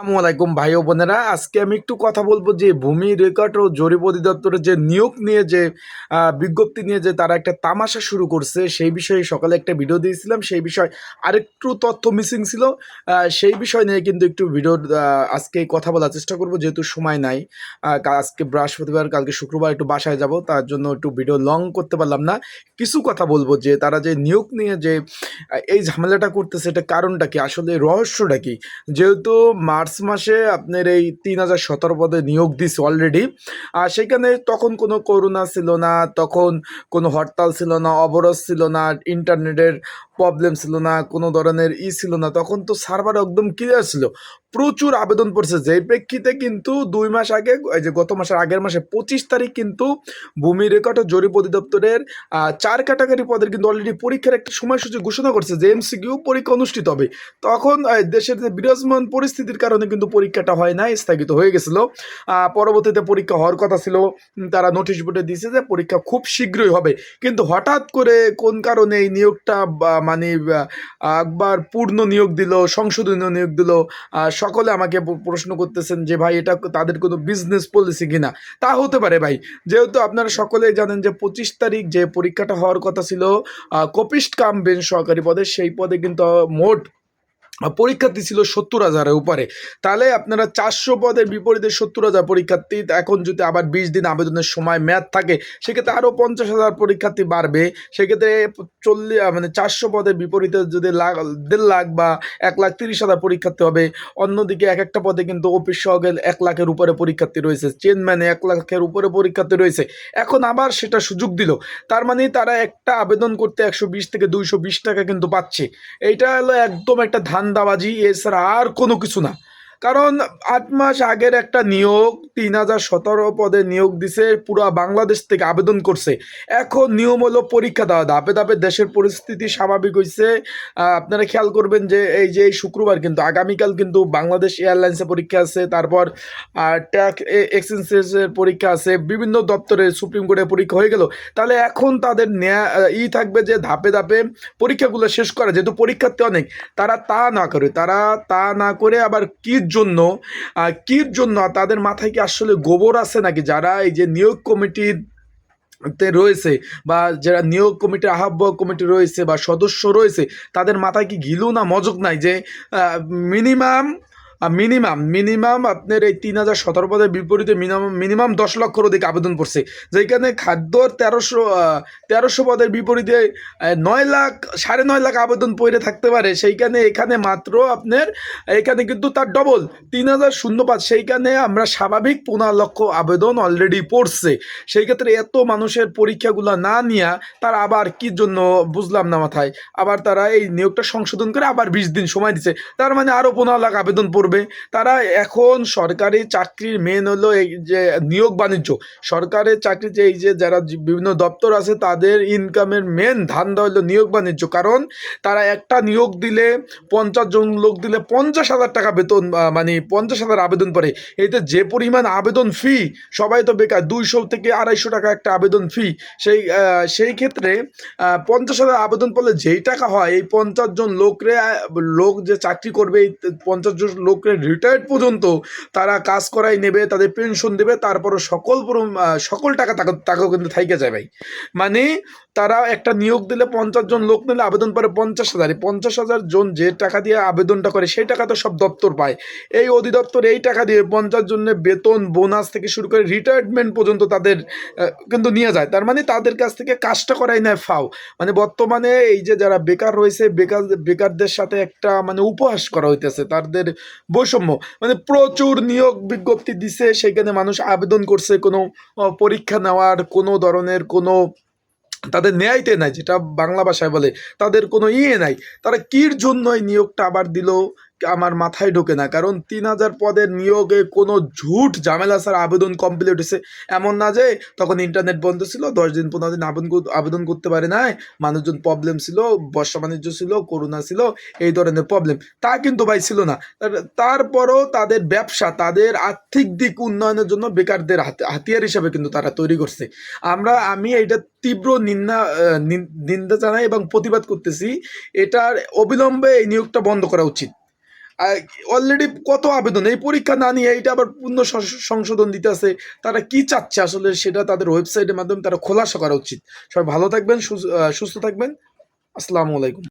আসসালামু আলাইকুম ভাই ও বোনেরা। আজকে আমি একটু কথা বলব যে ভূমি রেকর্ড ও জরিপ অধিদপ্তরের যে নিয়োগ নিয়ে যে বিজ্ঞপ্তি নিয়ে যে তারা একটা তামাশা শুরু করছে, সেই বিষয়ে সকালে একটা ভিডিও দিয়েছিলাম, সেই বিষয় আরেকটু তথ্য মিসিং ছিল। সেই বিষয় নিয়ে কিন্তু একটু ভিডিও আজকে কথা বলার চেষ্টা করব, যেহেতু সময় নাই। আজকে বৃহস্পতিবার, কালকে শুক্রবার একটু বাসায় যাব, তার জন্য একটু ভিডিও লং করতে পারলাম না। কিছু কথা বলব যে, তারা যে নিয়োগ নিয়ে যে এই ঝামেলাটা করতেছে এটা কারণটা কি? আসলে রহস্যটা কি? যেহেতু মার্চ মাসে আপনার এই তিন হাজার সতেরো পদে নিয়োগ দিছে অলরেডি আর সেখানে তখন কোনো করোনা ছিল না, তখন কোনো হরতাল ছিল না, অবরোধ ছিল না ইন্টারনেটের প্রবলেম ছিল না, কোনো ধরনের ই ছিল না। তখন তো সার্ভার একদম ক্লিয়ার ছিল। প্রচুর আবেদন পড়ছে। যেই প্রেক্ষিতে কিন্তু দুই মাস আগে, এই যে গত মাসের আগের মাসে পঁচিশ তারিখ কিন্তু ভূমি রেকর্ড ও জরিপ অধিদপ্তরের চার ক্যাটাগরি পদের কিন্তু অলরেডি পরীক্ষার একটা সময়সূচি ঘোষণা করছে যে এমসিকিউ পরীক্ষা অনুষ্ঠিত হবে। তখন দেশের যে বিরাজমান পরিস্থিতির কারণে কিন্তু পরীক্ষাটা হয় না স্থগিত হয়ে গেছিল। পরবর্তীতে পরীক্ষা হওয়ার কথা ছিল। তারা নোটিশ বোর্ডে দিয়েছে যে পরীক্ষা খুব শীঘ্রই হবে। কিন্তু হঠাৎ করে কোন কারণে এই নিয়োগটা মানে একবার পূর্ণ নিয়োগ দিল সংশোধনীয় নিয়োগ দিল সকলে আমাকে প্রশ্ন করতেছেন যে, ভাই, এটা তাদের কোনো বিজনেস পলিসি কিনা? তা হতে পারে, ভাই। যেহেতু আপনারা সকলেই জানেন যে, পঁচিশ তারিখ যে পরীক্ষাটা হওয়ার কথা ছিল কপিস্ট কাম বেন সহকারী পদে, সেই পদে কিন্তু মোট পরীক্ষার্থী ছিল সত্তর হাজারের উপরে। তাহলে আপনারা চারশো পদের বিপরীতে সত্তর হাজার পরীক্ষার্থী, এখন যদি আবার বিশ দিন আবেদনের সময় ম্যাথ থাকে, সেক্ষেত্রে আরও পঞ্চাশ হাজার পরীক্ষার্থী বাড়বে। সেক্ষেত্রে চল্লিশ মানে চারশো পদের বিপরীতে যদি লাখ দেড় লাখ বা এক লাখ তিরিশ হাজার পরীক্ষার্থী হবে, অন্যদিকে এক একটা পদে কিন্তু অফিস সহকারে এক লাখের উপরে পরীক্ষার্থী রয়েছে চেনম্যানে এক লাখের উপরে পরীক্ষার্থী রয়েছে। এখন আবার সেটা সুযোগ দিল। তার মানে তারা একটা আবেদন করতে একশো বিশ থেকে দুইশো বিশ টাকা কিন্তু পাচ্ছে। এইটা হলো একদম একটা ধান্দাবাজি এছাড়া আর কোনো কিছু না। কারণ আট মাস আগের একটা নিয়োগ, তিন হাজার সতেরো পদে নিয়োগ দিছে, পুরো বাংলাদেশ থেকে আবেদন করছে। এখন নিয়ম হলো পরীক্ষা দেওয়া, ধাপে ধাপে দেশের পরিস্থিতি স্বাভাবিক হয়েছে আপনারা খেয়াল করবেন যে এই যে এই শুক্রবার কিন্তু, আগামীকাল কিন্তু বাংলাদেশ এয়ারলাইন্সের পরীক্ষা আছে, তারপর ট্যাক এক্সচেঞ্জের পরীক্ষা আছে, বিভিন্ন দপ্তরে সুপ্রিম কোর্টের পরীক্ষা হয়ে গেল। তাহলে এখন তাদের নেয়া, ই থাকবে যে ধাপে ধাপে পরীক্ষাগুলো শেষ করা, যেহেতু পরীক্ষার্থী অনেক, তারা তা না করে, তারা তা না করে আবার কির জন্য কির জন্য? তাদের মাথায় কি আসলে গোবর আছে নাকি? যারা এই যে নিয়োগ কমিটির তে রয়েছে বা যারা নিয়োগ কমিটি আহ্বায়ক কমিটি রয়েছে বা সদস্য রয়েছে, তাদের মাথায় কি ঘিলু না মজক নাই যে মিনিমাম মিনিমাম মিনিমাম আপনার এই তিন হাজার সতেরো পদের বিপরীতে মিনিমাম মিনিমাম দশ লক্ষর অধিক আবেদন পড়ছে যেখানে খাদ্যর তেরোশো তেরোশো পদের বিপরীতে নয় লাখ, সাড়ে নয় লাখ আবেদন পড়ে থাকতে পারে। সেইখানে, এখানে মাত্র আপনার, এখানে কিন্তু তার ডবল তিন হাজার শূন্য পাঁচ সেইখানে আমরা স্বাভাবিক পনেরো লক্ষ আবেদন অলরেডি পড়ছে। সেই ক্ষেত্রে এত মানুষের পরীক্ষাগুলো না নিয়ে তার আবার কি জন্য বুঝলাম না মাথায়। আবার তারা এই নিয়োগটা সংশোধন করে আবার বিশ দিন সময় দিচ্ছে। তার মানে আরও পনেরো লাখ আবেদন পড়বে। তারা এখন সরকারি চাকরির মেন হলো এই যে নিয়োগ বাণিজ্য। সরকারের চাকরিতে এই যে যারা বিভিন্ন দপ্তর আছে, তাদের ইনকামের মেন ধান্দা হলো নিয়োগ বাণিজ্য। কারণ তারা একটা নিয়োগ দিলে পঞ্চাশ জন লোক দিলে পঞ্চাশ হাজার টাকা বেতন মানে পঞ্চাশ হাজার আবেদন পড়ে এতে যে পরিমাণ আবেদন ফি সবাই তো বেকার, দুইশো থেকে আড়াইশো টাকা একটা আবেদন ফি সেই সেই ক্ষেত্রে পঞ্চাশ হাজার আবেদন পড়লে যেই টাকা হয়, এই পঞ্চাশ জন লোকরে লোক যে চাকরি করবে, এই পঞ্চাশ জন লোকরে রিটায়ার্ড পর্যন্ত তারা কাজ করাই নেবে, তাদের পেনশন দেবে, তারপরও সকল পুরো- সকল টাকা টাকা টাকাও কিন্তু থাইকে যায় ভাই। মানে তারা একটা নিয়োগ দিলে পঞ্চাশ জন লোক নিলে আবেদন করে পঞ্চাশ হাজার। পঞ্চাশ হাজার জন যে টাকা দিয়ে আবেদনটা করে, সেই টাকা তো সব দপ্তর পায়। এই অধিদপ্তর এই টাকা দিয়ে পঞ্চাশ জনের বেতন বোনাস থেকে শুরু করে রিটায়ারমেন্ট পর্যন্ত তাদের কিন্তু নিয়ে যায়। তার মানে তাদের কাছ থেকে কাজটা করাই নেয় ফাও। মানে বর্তমানে এই যে যারা বেকার রয়েছে, বেকার, বেকারদের সাথে একটা মানে উপহাস করা হইতেছে। তাদের বৈষম্য। মানে প্রচুর নিয়োগ বিজ্ঞপ্তি দিছে, সেখানে মানুষ আবেদন করছে কোনো পরীক্ষা নেওয়ার কোনো ধরনের কোনো, তাদের ন্যায়তে নাই, যেটা বাংলা ভাষায় বলে, তাদের কোনো ইয়ে নাই। তারা কির জন্য নিয়োগটা আবার দিল? আমার মাথায় ঢোকে না। কারণ তিন হাজার পদের নিয়োগে কোনো ঝুট ঝামেলা ছাড়া আবেদন কমপ্লিট হয়েছে এমন না যে তখন ইন্টারনেট বন্ধ ছিল, দশ দিন, পনেরো দিন আবেদন আবেদন করতে পারে না মানুষজন প্রবলেম ছিল, বর্ষা বাণিজ্য ছিল করোনা ছিল, এই ধরনের প্রবলেম তা কিন্তু ভাই ছিল না। তারপরও তাদের ব্যবসা, তাদের আর্থিক দিক উন্নয়নের জন্য বেকারদের হাত- হাতিয়ার হিসাবে কিন্তু তারা তৈরি করছে। আমরা, আমি এটা তীব্র নিন্দা নিন্দা জানাই এবং প্রতিবাদ করতেছি, এটার অবিলম্বে এই নিয়োগটা বন্ধ করা উচিত। অলরেডি কত আবেদন? এই পরীক্ষা না নিয়ে এইটা আবার পূর্ণ সংশোধন দিতে আছে। তারা কি চাচ্ছে আসলে সেটা তাদের ওয়েবসাইটের মাধ্যমে তারা খোলাসা করা উচিত। সবাই ভালো থাকবেন সুস- সুস্থ থাকবেন। আসসালামু আলাইকুম।